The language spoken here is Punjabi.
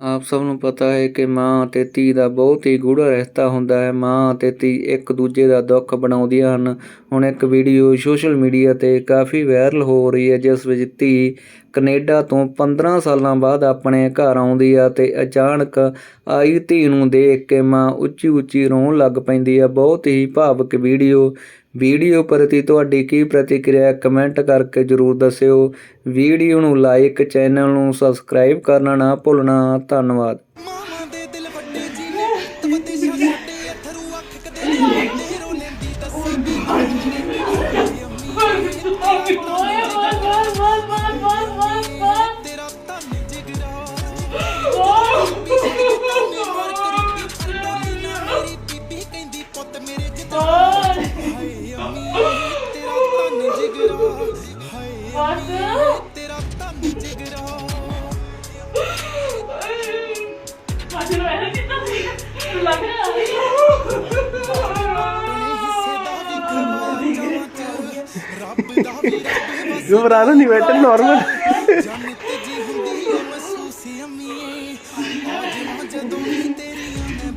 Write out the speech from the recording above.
ਆਪ ਸਭ ਨੂੰ ਪਤਾ ਹੈ ਕਿ ਮਾਂ ਅਤੇ ਧੀ ਦਾ ਬਹੁਤ ਹੀ ਗੂੜਾ ਰਿਸ਼ਤਾ ਹੁੰਦਾ ਹੈ। ਮਾਂ ਅਤੇ ਧੀ ਇੱਕ ਦੂਜੇ ਦਾ ਦੁੱਖ ਬਣਾਉਂਦੀਆਂ ਹਨ। ਹੁਣ ਇੱਕ ਵੀਡੀਓ ਸੋਸ਼ਲ ਮੀਡੀਆ ਤੇ ਕਾਫੀ ਵਾਇਰਲ ਹੋ ਰਹੀ ਹੈ, ਜਿਸ ਵਿੱਚ ਧੀ ਕੈਨੇਡਾ ਤੋਂ 15 ਸਾਲਾਂ ਬਾਅਦ ਆਪਣੇ ਘਰ ਆਉਂਦੀ ਆ ਤੇ ਅਚਾਨਕ ਆਈ ਧੀ ਨੂੰ ਦੇਖ ਕੇ ਮਾਂ ਉੱਚੀ ਉੱਚੀ ਰੋਣ ਲੱਗ ਪੈਂਦੀ ਆ। ਬਹੁਤ ਹੀ ਭਾਵਕ ਵੀਡੀਓ ਵੀਡੀਓ ਪ੍ਰਤੀ ਤੁਹਾਡੀ ਕੀ ਪ੍ਰਤੀਕਿਰਿਆ? ਕਮੈਂਟ ਕਰਕੇ ਜਰੂਰ ਦੱਸਿਓ। ਵੀਡੀਓ ਨੂੰ ਲਾਈਕ ਚੈਨਲ ਨੂੰ ਸਬਸਕ੍ਰਾਈਬ ਕਰਨਾ ਨਾ ਭੁੱਲਣਾ। ਧੰਨਵਾਦ। ਮਾਵਾਂ ਤੇਰਾ ਘਬਰਾਣਾ ਨਹੀਂ ਬੇਟਾ ਨਾਰਮਲ ਜੰਨਤ ਜੀ ਹੁੰਦੀ ਏ ਮਹਿਸੂਸ ਅੰਮੀਏ। ਆ ਜਦੋਂ ਚ